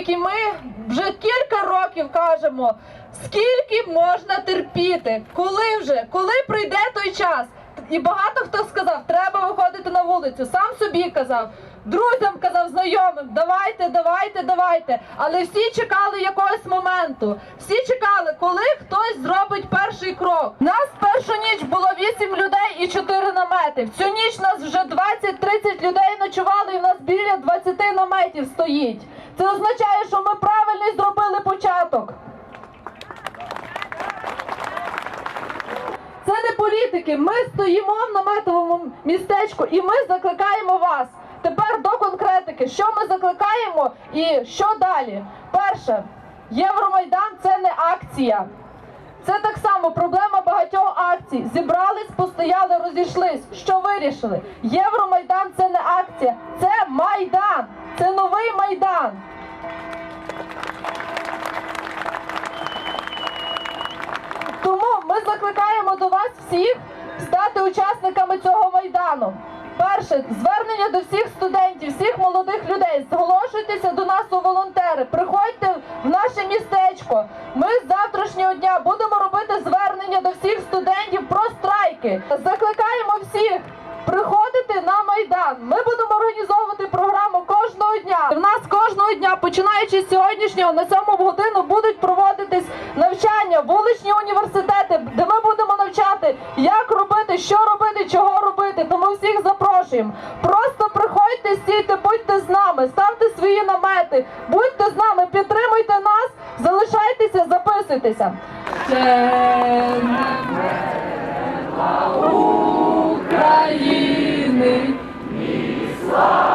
як і ми, вже кілька років кажемо, скільки можна терпіти, коли вже, коли прийде той час. І багато хто сказав, треба виходити на вулицю. Сам собі казав, друзям казав, знайомим, давайте, давайте, давайте. Але всі чекали якогось моменту. Всі чекали, коли хтось зробить перший крок. Нас першу ніч було 8 людей і 4 намети. В цю ніч нас вже 20-30 людей ночували, і в нас біля 20 наметів стоїть. Це означає, що ми правильний зробили початок. Це не політики. Ми стоїмо в наметовому містечку і ми закликаємо вас. Тепер до конкретики, що ми закликаємо і що далі. Перше, Євромайдан це не акція. Це так само проблема багатьох акцій. Зібрались, постояли, розійшлись. Що вирішили? Євромайдан це не акція, це майдан, це новий майдан. Тому ми закликаємо до вас всіх стати учасниками цього майдану. Перше, звернення до всіх студентів, всіх молодих людей. Зголошуйтеся до нас у волонтери. Приходьте в наше містечко. Ми з завтрашнього дня будемо робити звернення до всіх студентів про страйки. Закликаємо всіх приходити на майдан. Ми будемо організовувати програму кожного дня. В нас кожного дня, починаючи з сьогоднішнього, на сьому годину навчання, вуличні університети, де ми будемо навчати, як робити, що робити, чого робити. Тому всіх запрошуємо. Просто приходьте, сійте, будьте з нами, ставте свої намети, будьте з нами, підтримуйте нас, залишайтеся, записуйтеся. Е, України. Слава!